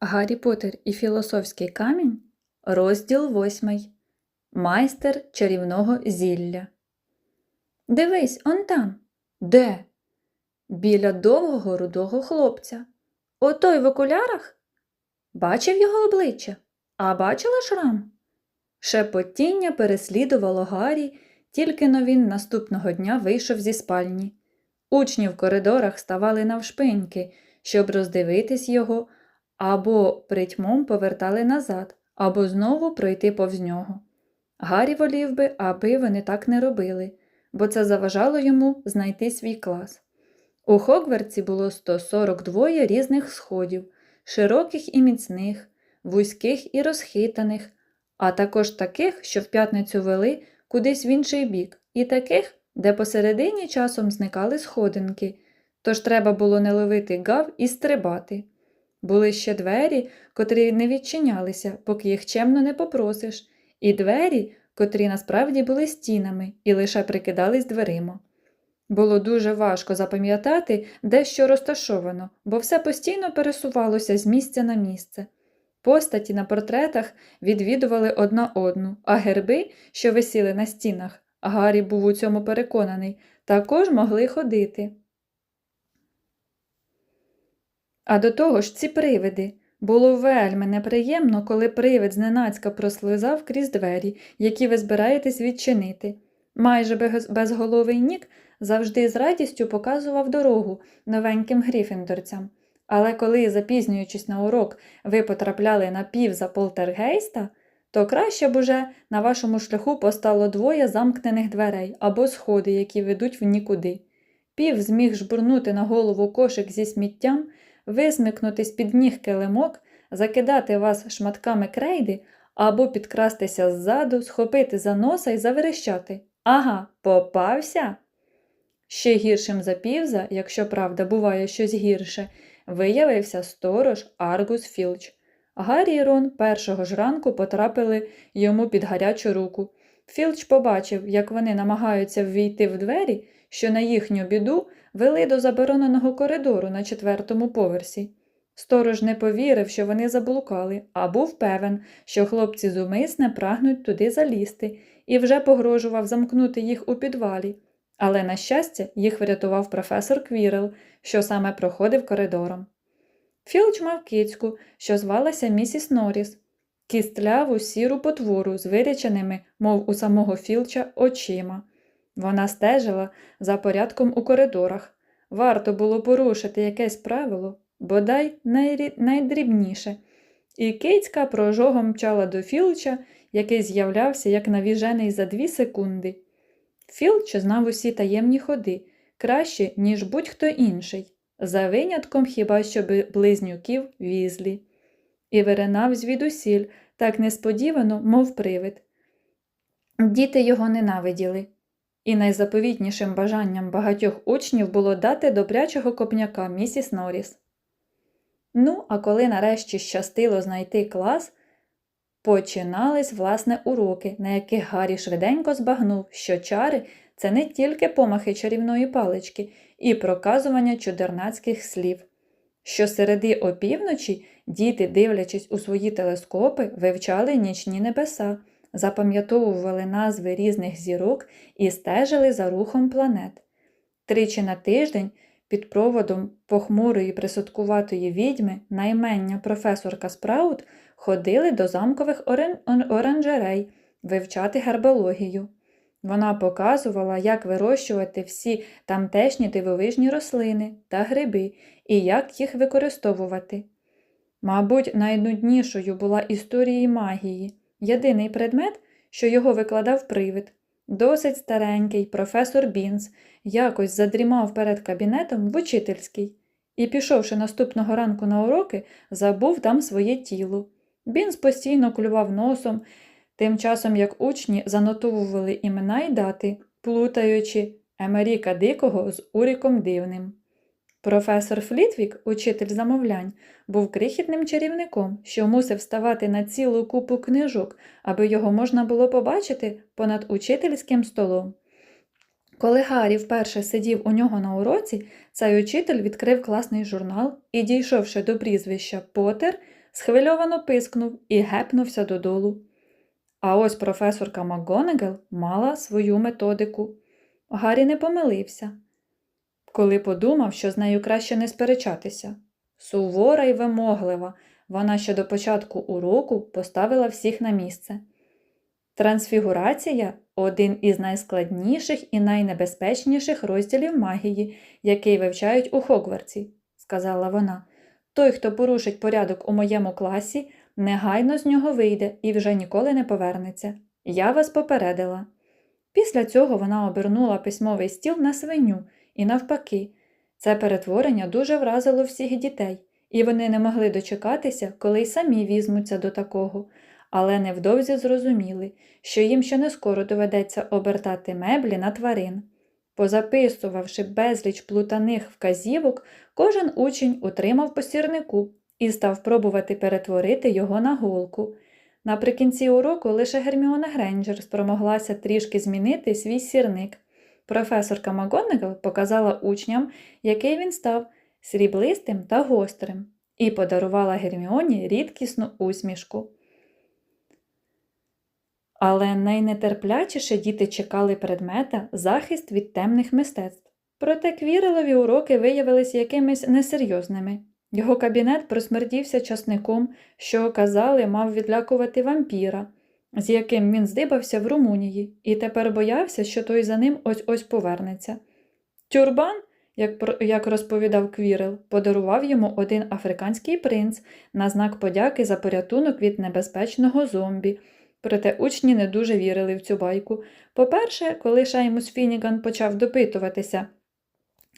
Гаррі Поттер і Філософський камінь, розділ восьмий. Майстер чарівного зілля. Дивись, он там. Де? Біля довгого рудого хлопця. Отой в окулярах? Бачив його обличчя, а бачила шрам? Шепотіння переслідувало Гаррі, тільки но він наступного дня вийшов зі спальні. Учні в коридорах ставали навшпиньки, щоб роздивитись його, або притьмом повертали назад, або знову пройти повз нього. Гаррі волів би, аби вони так не робили, бо це заважало йому знайти свій клас. У Хогвартсі було 142 різних сходів, широких і міцних, вузьких і розхитаних, а також таких, що в п'ятницю вели кудись в інший бік, і таких, де посередині часом зникали сходинки, тож треба було не ловити гав і стрибати. Були ще двері, котрі не відчинялися, поки їх чемно не попросиш, і двері, котрі насправді були стінами і лише прикидались дверима. Було дуже важко запам'ятати, де що розташовано, бо все постійно пересувалося з місця на місце. Постаті на портретах відвідували одна одну, а герби, що висіли на стінах, Гаррі був у цьому переконаний, також могли ходити. А до того ж ці привиди. Було вельми неприємно, коли привид зненацька прослизав крізь двері, які ви збираєтесь відчинити. Майже безголовий Нік завжди з радістю показував дорогу новеньким гріфіндорцям. Але коли, запізнюючись на урок, ви потрапляли на пів за полтергейста, то краще б уже на вашому шляху постало двоє замкнених дверей або сходи, які ведуть в нікуди. Пів зміг жбурнути на голову кошик зі сміттям, висмикнути з-під ніг килимок, закидати вас шматками крейди або підкрастися ззаду, схопити за носа і заверещати. Ага, попався. Ще гіршим за півза, якщо правда буває щось гірше, виявився сторож Аргус Філч. Гаррі і Рон першого ж ранку потрапили йому під гарячу руку. Філч побачив, як вони намагаються ввійти в двері, що на їхню біду вели до забороненого коридору на четвертому поверсі. Сторож не повірив, що вони заблукали, а був певен, що хлопці зумисне прагнуть туди залізти, і вже погрожував замкнути їх у підвалі. Але, на щастя, їх врятував професор Квірел, що саме проходив коридором. Філч мав кицьку, що звалася місіс Норріс, кістляву сіру потвору з виряченими, мов у самого Філча, очима. Вона стежила за порядком у коридорах. Варто було порушити якесь правило, бодай найрі... найдрібніше. І кицька прожогом мчала до Філча, який з'являвся як навіжений за дві секунди. Філч знав усі таємні ходи краще, ніж будь-хто інший, за винятком хіба що близнюків візлі. І виринав звідусіль, так несподівано, мов привид. Діти його ненавиділи, і найзаповітнішим бажанням багатьох учнів було дати добрячого копняка місіс Норріс. Ну, а коли нарешті щастило знайти клас, починались власне уроки, на яких Гаррі швиденько збагнув, що чари це не тільки помахи чарівної палички і проказування чудернацьких слів. Щосереди опівночі діти, дивлячись у свої телескопи, вивчали нічні небеса, запам'ятовували назви різних зірок і стежили за рухом планет. Тричі на тиждень під проводом похмурої присудкуватої відьми наймення професорка Спраут ходили до замкових оранжерей вивчати гербологію. Вона показувала, як вирощувати всі тамтешні дивовижні рослини та гриби і як їх використовувати. Мабуть, найнуднішою була історія магії, єдиний предмет, що його викладав привид. Досить старенький професор Бінс якось задрімав перед кабінетом в учительській і, пішовши наступного ранку на уроки, забув там своє тіло. Бінс постійно клював носом, тим часом як учні занотовували імена й дати, плутаючи Емеріка Дикого з Уріком Дивним. Професор Флітвік, учитель замовлянь, був крихітним чарівником, що мусив ставати на цілу купу книжок, аби його можна було побачити понад учительським столом. Коли Гаррі вперше сидів у нього на уроці, цей учитель відкрив класний журнал і, дійшовши до прізвища Поттер, схвильовано пискнув і гепнувся додолу. А ось професорка МакГонагал мала свою методику. Гаррі не помилився, коли подумав, що з нею краще не сперечатися. Сувора й вимоглива, вона ще до початку уроку поставила всіх на місце. Трансфігурація один із найскладніших і найнебезпечніших розділів магії, який вивчають у Хогвартсі, сказала вона. Той, хто порушить порядок у моєму класі, негайно з нього вийде і вже ніколи не повернеться. Я вас попередила. Після цього вона обернула письмовий стіл на свиню і навпаки. Це перетворення дуже вразило всіх дітей, і вони не могли дочекатися, коли й самі візьмуться до такого, але невдовзі зрозуміли, що їм ще не скоро доведеться обертати меблі на тварин. Позаписувавши безліч плутаних вказівок, кожен учень утримав по сірнику і став пробувати перетворити його на голку. Наприкінці уроку лише Герміона Гренджер спромоглася трішки змінити свій сірник. Професорка МакГонагал показала учням, який він став сріблистим та гострим, і подарувала Герміоні рідкісну усмішку. Але найнетерплячіше діти чекали предмета захист від темних мистецтв. Проте квірелові уроки виявилися якимись несерйозними. Його кабінет просмердівся часником, що, казали, мав відлякувати вампіра, з яким він здибався в Румунії, і тепер боявся, що той за ним ось ось повернеться. Тюрбан, як, як розповідав Квірел, подарував йому один африканський принц на знак подяки за порятунок від небезпечного зомбі. Проте учні не дуже вірили в цю байку. По-перше, коли Шаймус Фініган почав допитуватися,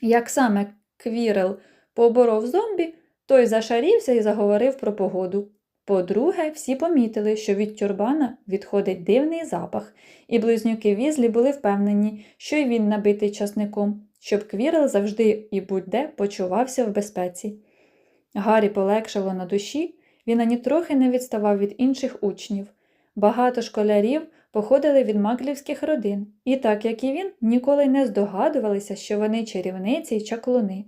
як саме Квірел поборов зомбі, той зашарівся і заговорив про погоду. По-друге, всі помітили, що від тюрбана відходить дивний запах, і близнюки візлі були впевнені, що й він набитий часником, щоб Квірел завжди і будь-де почувався в безпеці. Гаррі полегшало на душі, він ані трохи не відставав від інших учнів. Багато школярів походили від маклівських родин, і так як і він, ніколи не здогадувалися, що вони чарівниці й чаклуни.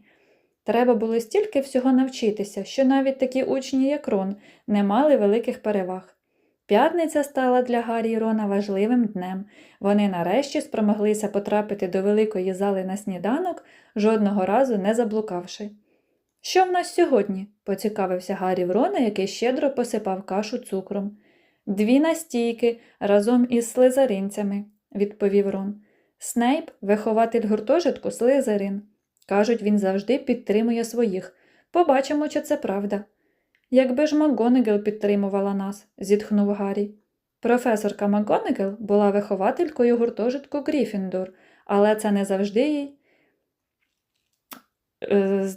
Треба було стільки всього навчитися, що навіть такі учні, як Рон, не мали великих переваг. П'ятниця стала для Гаррі і Рона важливим днем. Вони нарешті спромоглися потрапити до великої зали на сніданок, жодного разу не заблукавши. Що в нас сьогодні? поцікавився Гаррі в Рона, який щедро посипав кашу цукром. Дві настійки разом із слизаринцями, відповів Рон. Снейп вихователь гуртожитку слизарин. Кажуть, він завжди підтримує своїх. Побачимо, чи це правда. Якби ж МакГонагал підтримувала нас, зітхнув Гаррі. Професорка МакГонагал була вихователькою гуртожитку Гріфіндор, але це не завжди їй е,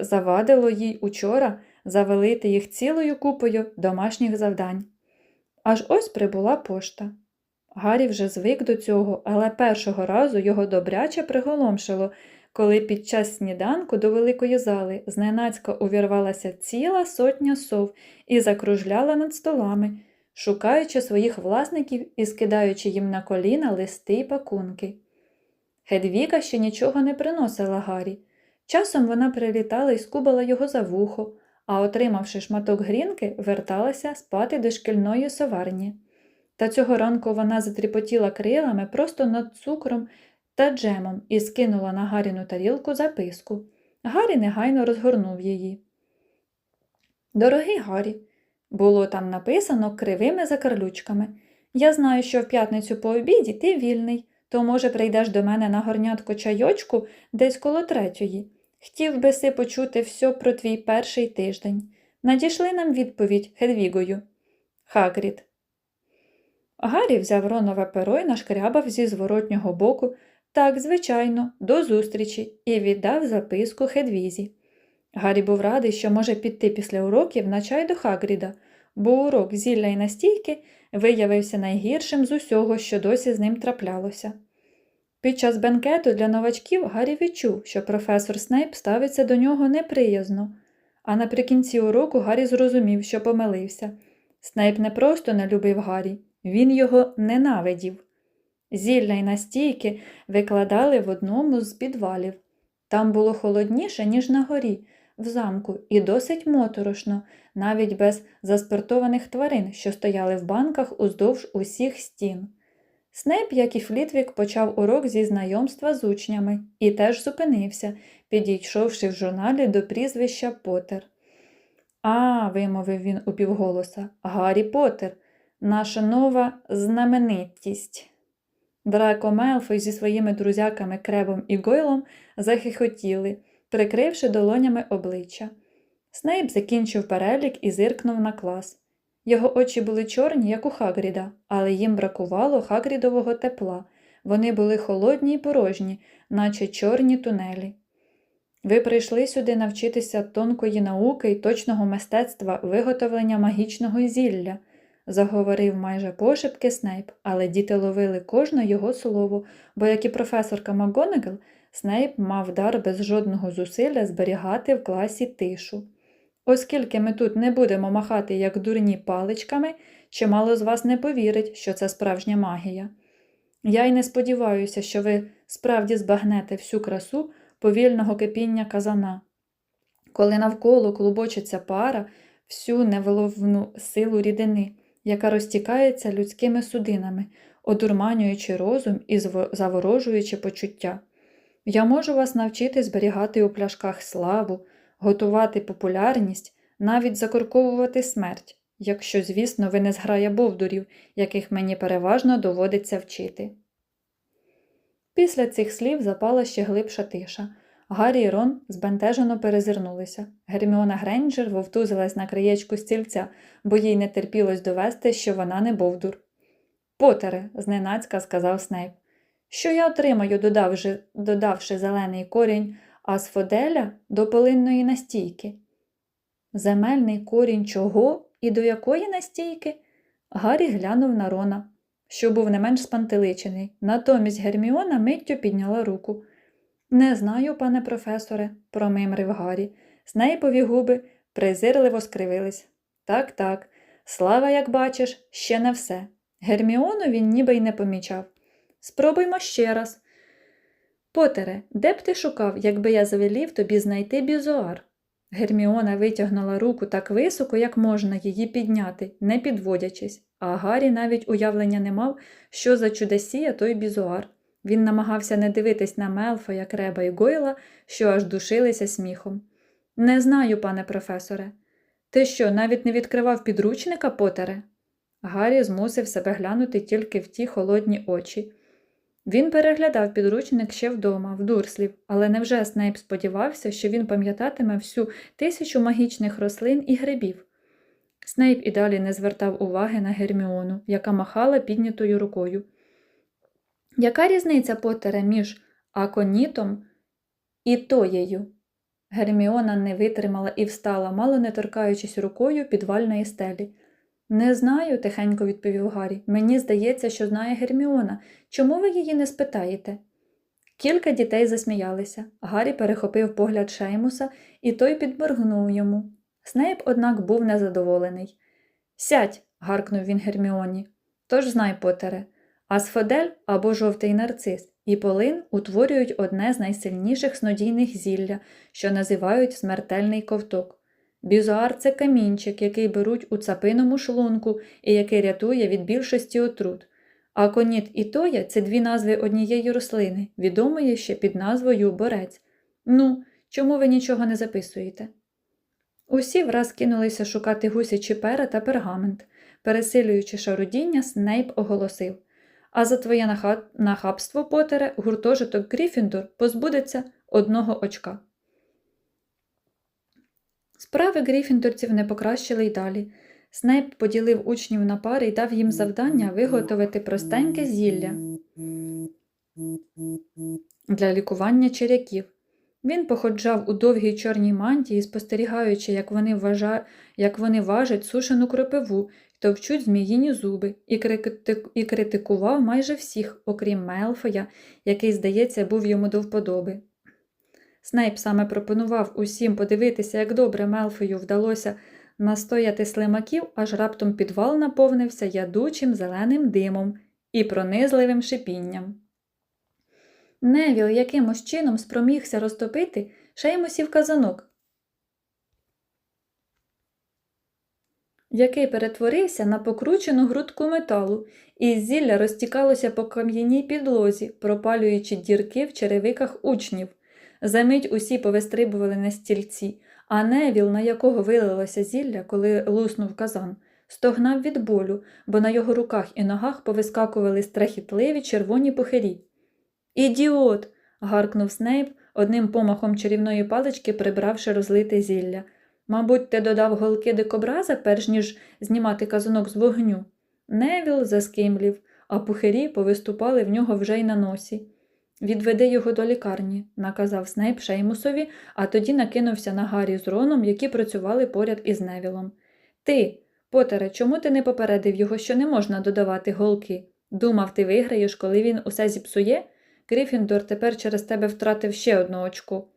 завадило їй учора завалити їх цілою купою домашніх завдань. Аж ось прибула пошта. Гаррі вже звик до цього, але першого разу його добряче приголомшило, коли під час сніданку до великої зали зненацька увірвалася ціла сотня сов і закружляла над столами, шукаючи своїх власників і скидаючи їм на коліна листи й пакунки. Хедвіка ще нічого не приносила Гаррі. Часом вона прилітала і скубала його за вухо, а, отримавши шматок грінки, верталася спати до шкільної соварні. Та цього ранку вона затріпотіла крилами просто над цукром та джемом і скинула на Гаріну тарілку записку. Гаррі негайно розгорнув її. Дорогий Гаррі, було там написано кривими закарлючками. Я знаю, що в п'ятницю по обіді ти вільний, то, може, прийдеш до мене на горнятку чайочку десь коло третьої. Хотів би си почути все про твій перший тиждень. Надійшли нам відповідь Хедвігою. Хагрід. Гаррі взяв ронове перо і нашкрябав зі зворотнього боку так, звичайно, до зустрічі і віддав записку Хедвізі. Гаррі був радий, що може піти після уроків на чай до Хагріда, бо урок зілля й настійки виявився найгіршим з усього, що досі з ним траплялося. Під час бенкету для новачків Гаррі відчув, що професор Снейп ставиться до нього неприязно, а наприкінці уроку Гаррі зрозумів, що помилився. Снейп не просто не любив Гаррі, він його ненавидів. Зілля й настійки викладали в одному з підвалів. Там було холодніше, ніж на горі, в замку і досить моторошно, навіть без заспиртованих тварин, що стояли в банках уздовж усіх стін. Снейп, як і Флітвік, почав урок зі знайомства з учнями і теж зупинився, підійшовши в журналі до прізвища Поттер. А, вимовив він упівголоса, Гаррі Поттер, наша нова знаменитість. Драко Мелфой зі своїми друзяками Кребом і Гойлом захихотіли, прикривши долонями обличчя. Снейп закінчив перелік і зиркнув на клас. Його очі були чорні, як у Хагріда, але їм бракувало Хагрідового тепла. Вони були холодні й порожні, наче чорні тунелі. Ви прийшли сюди навчитися тонкої науки й точного мистецтва виготовлення магічного зілля, заговорив майже пошепки Снейп, але діти ловили кожне його слово, бо, як і професорка МакГонагал, Снейп мав дар без жодного зусилля зберігати в класі тишу. Оскільки ми тут не будемо махати як дурні паличками, чимало з вас не повірить, що це справжня магія. Я й не сподіваюся, що ви справді збагнете всю красу повільного кипіння казана. Коли навколо клубочиться пара, всю невиловну силу рідини, яка розтікається людськими судинами, одурманюючи розум і заворожуючи почуття. Я можу вас навчити зберігати у пляшках славу, готувати популярність, навіть закорковувати смерть, якщо, звісно, ви не зграя бовдурів, яких мені переважно доводиться вчити. Після цих слів запала ще глибша тиша. Гаррі і Рон збентежено перезирнулися. Герміона Грейнджер вовтузилась на краєчку стільця, бо їй не терпілось довести, що вона не бовдур. Потере, зненацька сказав Снейп. Що я отримаю, додавши, додавши зелений корінь асфоделя до полинної настійки? Земельний корінь чого і до якої настійки? Гаррі глянув на Рона, що був не менш спантеличений. Натомість Герміона миттю підняла руку. Не знаю, пане професоре, промимрив Гаррі. Снейпові губи презирливо скривились. Так, так, слава, як бачиш, ще не все. Герміону він ніби й не помічав. Спробуймо ще раз. Потере, де б ти шукав, якби я завелів тобі знайти бізуар? Герміона витягнула руку так високо, як можна її підняти, не підводячись, а Гаррі навіть уявлення не мав, що за чудесія той бізуар. Він намагався не дивитись на Мелфоя, Креба і Гойла, що аж душилися сміхом. Не знаю, пане професоре. Ти що, навіть не відкривав підручника, Потере? Гаррі змусив себе глянути тільки в ті холодні очі. Він переглядав підручник ще вдома, в дурслів, але невже Снейп сподівався, що він пам'ятатиме всю тисячу магічних рослин і грибів? Снейп і далі не звертав уваги на Герміону, яка махала піднятою рукою. Яка різниця Потере між аконітом і тоєю? Герміона не витримала і встала, мало не торкаючись рукою підвальної стелі. Не знаю, тихенько відповів Гаррі. Мені здається, що знає Герміона. Чому ви її не спитаєте? Кілька дітей засміялися. Гаррі перехопив погляд Шеймуса, і той підморгнув йому. Снейп, однак, був незадоволений. Сядь, гаркнув він Герміоні. Тож знай, Потере, асфодель або жовтий нарцис і полин утворюють одне з найсильніших снодійних зілля, що називають смертельний ковток. Бізуар це камінчик, який беруть у цапиному шлунку і який рятує від більшості отрут. А коніт і тоя це дві назви однієї рослини, відомої ще під назвою борець. Ну, чому ви нічого не записуєте? Усі враз кинулися шукати гусячі пера та пергамент. Пересилюючи шарудіння, Снейп оголосив А за твоє нахабство, Потере, гуртожиток Гріфіндор позбудеться одного очка. Справи гріфіндорців не покращили й далі. Снейп поділив учнів на пари і дав їм завдання виготовити простеньке зілля для лікування черяків. Він походжав у довгій чорній мантії, спостерігаючи, як вони, вважа... як вони важать сушену кропиву товчуть зміїні зуби, і, критикував майже всіх, окрім Мелфоя, який, здається, був йому до вподоби. Снейп саме пропонував усім подивитися, як добре Мелфою вдалося настояти слимаків, аж раптом підвал наповнився ядучим зеленим димом і пронизливим шипінням. Невіл якимось чином спромігся розтопити шеймусів казанок. Який перетворився на покручену грудку металу, і зілля розтікалося по кам'яній підлозі, пропалюючи дірки в черевиках учнів. Замить усі повистрибували на стільці, а невіл, на якого вилилося зілля, коли луснув казан, стогнав від болю, бо на його руках і ногах повискакували страхітливі червоні пухирі. Ідіот. гаркнув Снейп, одним помахом чарівної палички прибравши розлите зілля. Мабуть, ти додав голки дикобраза, перш ніж знімати казанок з вогню. Невіл заскимлів, а пухирі повиступали в нього вже й на носі. Відведи його до лікарні, наказав Снейп Шеймусові, а тоді накинувся на Гаррі з Роном, які працювали поряд із Невілом. Ти, Потере, чому ти не попередив його, що не можна додавати голки? Думав, ти виграєш, коли він усе зіпсує? Грифіндор тепер через тебе втратив ще одну очку.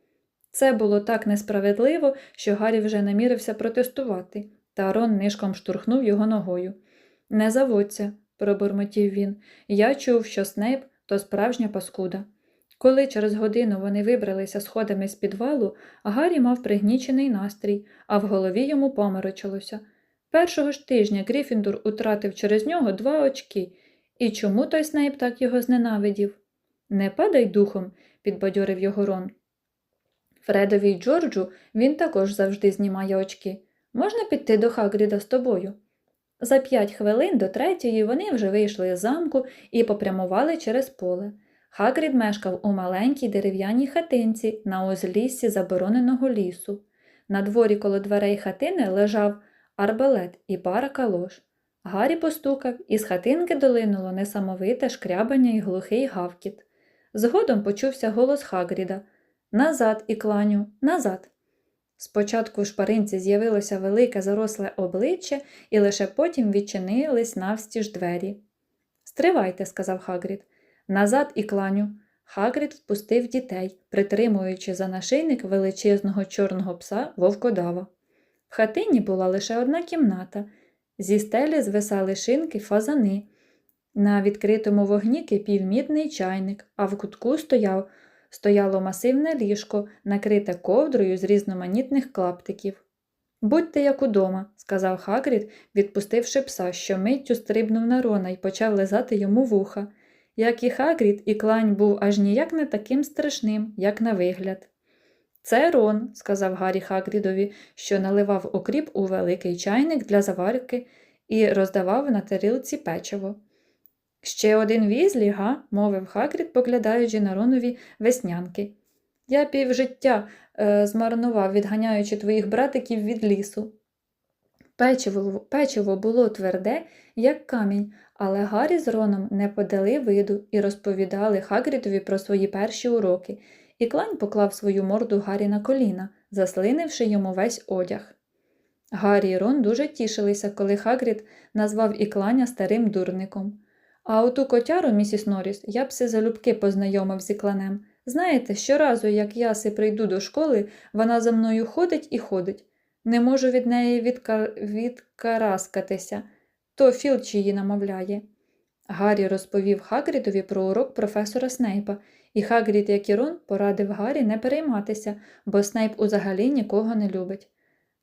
Це було так несправедливо, що Гаррі вже намірився протестувати, та Рон нишком штурхнув його ногою. Не заводься, пробурмотів він. Я чув, що Снейп то справжня паскуда. Коли через годину вони вибралися сходами з підвалу, Гаррі мав пригнічений настрій, а в голові йому поморочилося. Першого ж тижня Грифіндор утратив через нього два очки, і чому той Снейп так його зненавидів? Не падай духом, підбадьорив його Рон. Фредові й Джорджу він також завжди знімає очки. Можна піти до Хагріда з тобою? За п'ять хвилин до третьої вони вже вийшли з замку і попрямували через поле. Хагрід мешкав у маленькій дерев'яній хатинці на узліссі забороненого лісу. На дворі коло дверей хатини лежав арбалет і пара калош. Гаррі постукав, і з хатинки долинуло несамовите шкрябання і глухий гавкіт. Згодом почувся голос Хагріда Назад, і кланю, назад. Спочатку в шпаринці з'явилося велике заросле обличчя, і лише потім відчинились навстіж двері. Стривайте, сказав Хагрід. Назад і кланю. Хагрід впустив дітей, притримуючи за нашийник величезного чорного пса вовкодава. В хатині була лише одна кімната. Зі стелі звисали шинки фазани. На відкритому вогні кипів мідний чайник, а в кутку стояв, стояло масивне ліжко, накрите ковдрою з різноманітних клаптиків. Будьте як удома, сказав Хагрід, відпустивши пса, що миттю стрибнув на рона і почав лизати йому вуха. Як і Хагрід, і клань був аж ніяк не таким страшним, як на вигляд. Це Рон, сказав Гаррі Хагрідові, що наливав окріп у великий чайник для заварки і роздавав на тарілці печиво. Ще один візлі, га? мовив Хагрід, поглядаючи на Ронові веснянки. Я півжиття е, змарнував, відганяючи твоїх братиків від лісу. Печиво, печиво було тверде, як камінь, але Гаррі з Роном не подали виду і розповідали Хагрідові про свої перші уроки, і клань поклав свою морду Гаррі на коліна, заслинивши йому весь одяг. Гаррі і Рон дуже тішилися, коли Хагрід назвав Ікланя старим дурником. А оту котяру, місіс Норріс, я б си залюбки познайомив з Ікланем. Знаєте, щоразу, як я си прийду до школи, вона за мною ходить і ходить. Не можу від неї відка... відкараскатися, то Філч її намовляє. Гаррі розповів Хагрідові про урок професора Снейпа, і Хагрід, як і Рон, порадив Гаррі не перейматися, бо Снейп узагалі нікого не любить.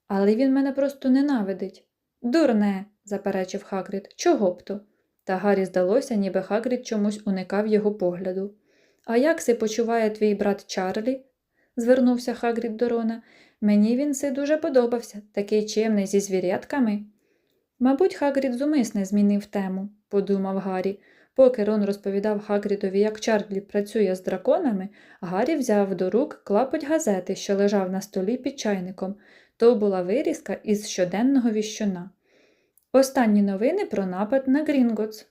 Але він мене просто ненавидить. Дурне, заперечив Хагрід, чого б то? Та Гаррі здалося, ніби Хагрід чомусь уникав його погляду. А як си почуває твій брат Чарлі? звернувся Хагрід до Рона. Мені він си дуже подобався, такий чимний зі звірятками. Мабуть, Хагрід зумисне змінив тему, подумав Гаррі. Поки Рон розповідав Хагрідові, як Чарлі працює з драконами, Гаррі взяв до рук клапоть газети, що лежав на столі під чайником. То була вирізка із щоденного віщуна. Останні новини про напад на Грінготс.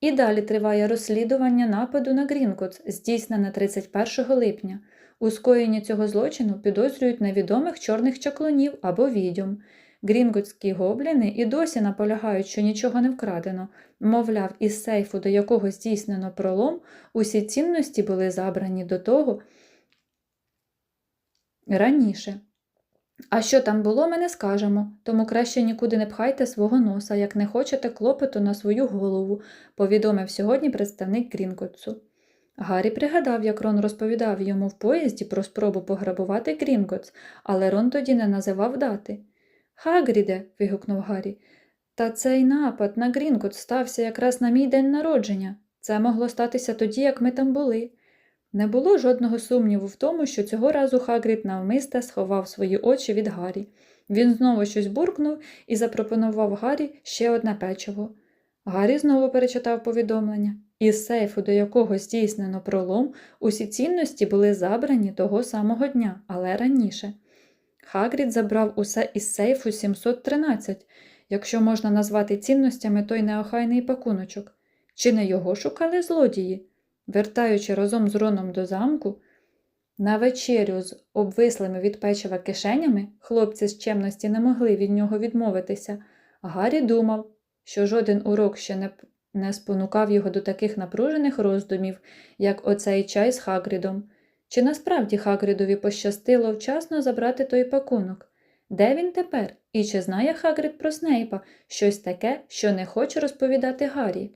І далі триває розслідування нападу на Грінготс, здійснене 31 липня. У скоєнні цього злочину підозрюють невідомих чорних чаклунів або відьом. Грінготські гобліни і досі наполягають, що нічого не вкрадено. Мовляв, із сейфу, до якого здійснено пролом, усі цінності були забрані до того раніше. А що там було, ми не скажемо, тому краще нікуди не пхайте свого носа, як не хочете клопоту на свою голову, повідомив сьогодні представник Грінготсу. Гаррі пригадав, як Рон розповідав йому в поїзді про спробу пограбувати Грінготс, але Рон тоді не називав дати. Хагріде. вигукнув Гаррі. Та цей напад на Грінкут стався якраз на мій день народження. Це могло статися тоді, як ми там були. Не було жодного сумніву в тому, що цього разу Хагрід навмисте сховав свої очі від Гаррі. Він знову щось буркнув і запропонував Гаррі ще одне печиво. Гаррі знову перечитав повідомлення. Із сейфу, до якого здійснено пролом, усі цінності були забрані того самого дня, але раніше. Хагрід забрав усе із сейфу 713, якщо можна назвати цінностями той неохайний пакуночок. Чи не його шукали злодії? Вертаючи разом з Роном до замку, на вечерю з обвислими від печива кишенями хлопці з чемності не могли від нього відмовитися. Гаррі думав, що жоден урок ще не, не спонукав його до таких напружених роздумів, як оцей чай з Хагрідом. Чи насправді Хагрідові пощастило вчасно забрати той пакунок? Де він тепер? І чи знає Хагрід про Снейпа щось таке, що не хоче розповідати Гаррі?